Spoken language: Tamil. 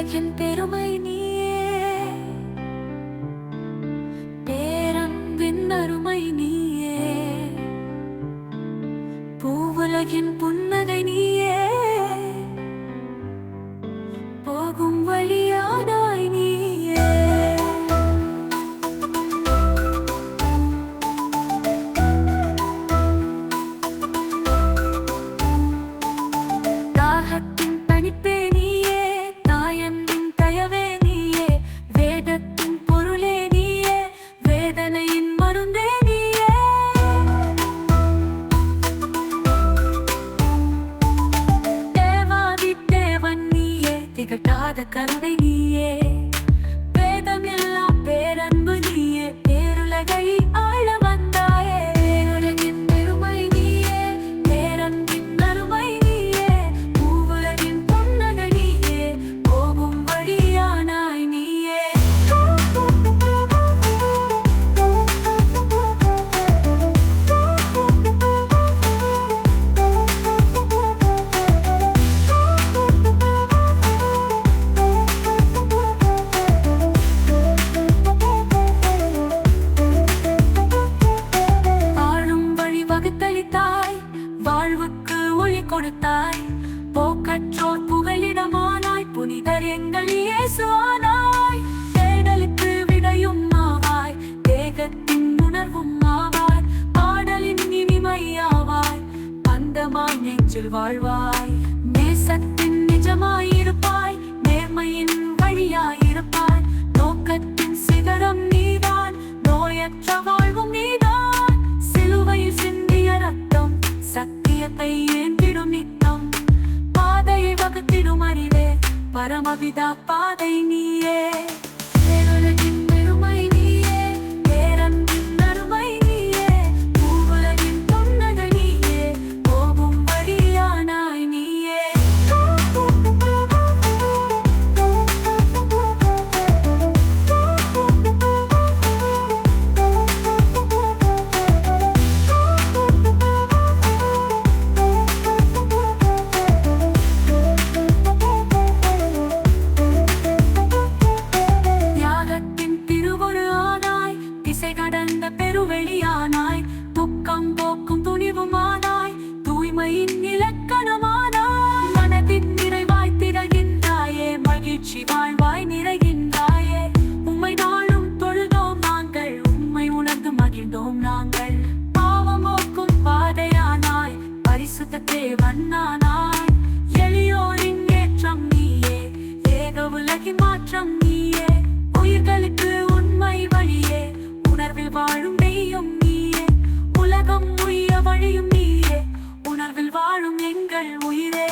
பூவுலகின் பெருமை நீயே திகட்டாத கருணை நீயே. மொழி கொடுத்தாய். போக்கற்றோர் புகலிடமானாய். புனிதர் எங்கள் இயேசுவானாய். தேடலுக்கு விடையும் ஆவாய். தேகத்தின் உணர்வும் ஆவாய். பாடலின் இனிமையாவாய் பந்தமாய் நெஞ்சில் வாழ்வாய். நேசத்தின் நிஜமாயிருப்பாய் நேர்மையின் வழியாயிருப்பாய் நோக்கத்தின் சிகரம் நீதான். நோயற்ற வாழ்வும் நீதான். சிலுவையில் சிந்திய ரத்தம் சத்தியத்தை அறிவே பரமபிதா பாதை நீயே. மகிழ்ந்தோம் நாங்கள் பாவம் போக்கும் பாதையானாய் பரிசுத்த தேவனானாய். எளியோரின் ஏற்றம் நீயே ஏக உலகின் மாற்றம் நீயே. உயிர்களுக்கு உண்மை வழியே உணர்வில் வாழும் நெய்யும் நீயே. உலகம் உய்ய வழியும் நீயே உணர்வில் வாழும் எங்கள் உயிரே.